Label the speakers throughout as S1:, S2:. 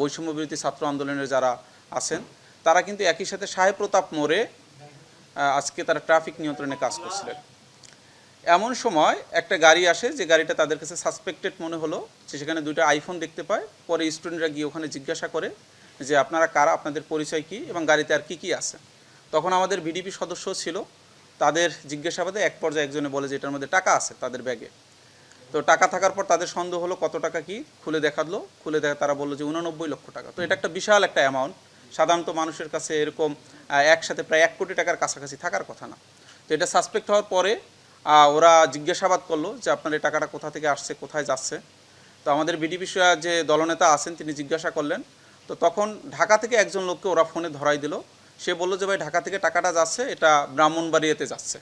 S1: বৈষম্য বিরোধী ছাত্র আন্দোলনের যারা আছেন, তারা কিন্তু একই সাথে সাহেব প্রতাপ মোড়ে আজকে তারা ট্রাফিক নিয়ন্ত্রণে কাজ করছিলেন। এমন সময় একটা গাড়ি আসে, যে গাড়িটা তাদের কাছে সাসপেক্টেড মনে হলো, যে সেখানে দুটো আইফোন দেখতে পায়। পরে স্টুডেন্টরা গিয়ে ওখানে জিজ্ঞাসা করে যে, আপনারা কারা? আপনাদের পরিচয় কি? এবং গাড়িতে আর কি কি আছে? তখন আমাদের ভিডিপি সদস্য ছিল। তাদের জিজ্ঞাসাবাদে এক পর্যায়ে একজনে বলে যে, এটার মধ্যে টাকা আছে, তাদের ব্যাগে। তো টাকা থাকার পর তাদের সন্দেহ হলো কত টাকা কি খুলে দেখাল, খুলে দেখা তারা বলল যে উননব্বই লক্ষ টাকা। তো এটা একটা বিশাল একটা অ্যামাউন্ট সাধারণত মানুষের কাছে এরকম একসাথে প্রায় এক কোটি টাকার কাছাকাছি থাকার কথা না। তো এটা সাসপেক্ট হওয়ার পরে ওরা জিজ্ঞাসাবাদ করল যে আপনার এই টাকাটা কোথা থেকে আসছে, কোথায় যাচ্ছে। তো আমাদের বিডিপি যে দলনেতা আছেন, তিনি জিজ্ঞাসা করলেন। তো তখন ঢাকা থেকে একজন লোককে ওরা ফোনে ধরাই দিল। সে বলল যে, ভাই, ঢাকা থেকে টাকাটা যাচ্ছে, এটা ব্রাহ্মণবাড়িয়াতে যাচ্ছে।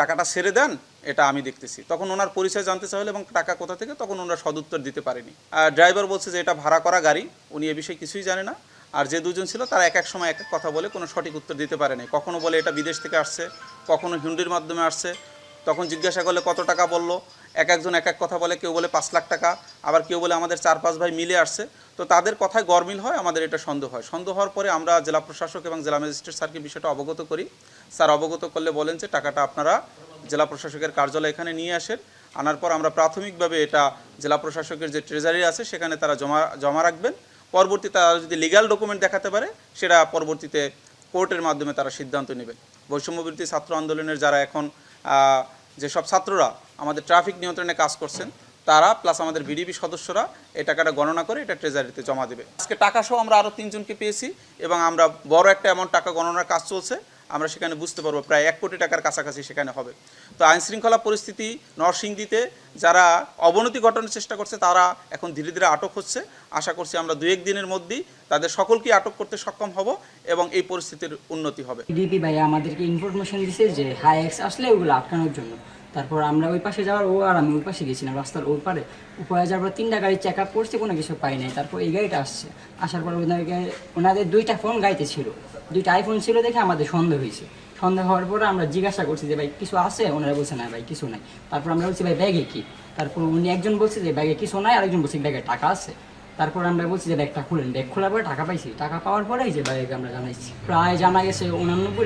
S1: টাকাটা সেরে দেন এটা আমি দেখতেছি। তখন ওনার পরিচয় জানতে চাইলে এবং টাকা কোথা থেকে, তখন ওনারা সদুত্তর দিতে পারেনি। আর ড্রাইভার বলছে যে এটা ভাড়া করা গাড়ি, উনি এ বিষয়ে কিছুই জানে না। আর যে দুজন ছিল তারা এক এক সময় এক এক কথা বলে কোনো সঠিক উত্তর দিতে পারেনি কখনো বলে এটা বিদেশ থেকে আসছে, কখনো হিন্দির মাধ্যমে আসছে। তখন জিজ্ঞাসা করলে কত টাকা বলল? এক একজন এক এক কথা বলে, কেউ বলে পাঁচ লাখ টাকা, আবার কেউ বলে আমাদের চার পাঁচ ভাই মিলে আসছে। তো তাদের কথায় গরমিল হয়, আমাদের এটা সন্দেহ হয়। সন্দেহ হওয়ার পরে আমরা জেলা প্রশাসক এবং জেলা ম্যাজিস্ট্রেট স্যারকে বিষয়টা অবগত করি। স্যার অবগত করলে বলেন যে টাকাটা আপনারা জেলা প্রশাসকের কার্যালয় এখানে নিয়ে আসেন। আনার পর আমরা প্রাথমিকভাবে এটা জেলা প্রশাসকের যে ট্রেজারি আছে, সেখানে তারা জমা জমা রাখবেন। পরবর্তীতে তারা যদি লিগ্যাল ডকুমেন্ট দেখাতে পারে, সেটা পরবর্তীতে কোর্টের মাধ্যমে তারা সিদ্ধান্ত নেবেন। বৈষম্য বিরোধী ছাত্র আন্দোলনের যারা এখন যেসব ছাত্ররা আমাদের ট্রাফিক নিয়ন্ত্রণে কাজ করছেন, তারা প্লাস আমাদের বিডিপি সদস্যরা এই টাকাটা গণনা করে এটা ট্রেজারিতে জমা দেবে। আজকে টাকা সহ আমরা আরও তিনজনকে পেয়েছি এবং আমরা বড় একটা অ্যামাউন্ট টাকা গণনার কাজ চলছে। আমরা সেখানে বুঝতে পারব, প্রায় এক কোটি টাকার কাছাকাছি সেখানে হবে। তো আইনশৃঙ্খলা পরিস্থিতি নরসিংদীতে যারা অবনতি ঘটানোর চেষ্টা করছে, তারা এখন ধীরে ধীরে আটক হচ্ছে। আশা করছি আমরা দু এক দিনের মধ্যেই তাদের সকলকে আটক করতে সক্ষম হব এবং এই পরিস্থিতির উন্নতি হবে।
S2: ডিপি ভাই আমাদেরকে ইনফরমেশন দিছে যে হাই এক্স আসলে ওগুলো আটকানোর জন্য। তারপর আমরা ওই পাশে যাওয়ার ও আর আমি ওই পাশে গেছিলাম, রাস্তার ওই পারে। উপরে যাওয়ার পর তিনটা গাড়ি চেক আপ করছি, কোনো কিছু পাই নাই। তারপর এই গাড়িটা আসছে। আসার পর ওনাদের দুইটা ফোন গাড়িতে ছিল। দুইটা আইফোন ছিল দেখে আমাদের সন্দেহ হয়েছে। সন্দেহ হওয়ার পরে আমরা জিজ্ঞাসা করছি যে, ভাই, কিছু আছে? ওনারা বলছে, না ভাই, কিছু নাই। তারপর আমরা বলছি, ভাই, ব্যাগে কি? তারপর উনি একজন বলছে যে, ব্যাগে কিছু নাই। আরেকজন বলছে, ব্যাগে টাকা আছে। তারপর আমরা বলছি যে, ব্যাগটা খুলেন। ব্যাগ খোলার পরে টাকা পাইছি। টাকা পাওয়ার পরেই যে, ব্যাগে আমরা জানাইছি। প্রায় জানা গেছে উনানব্বই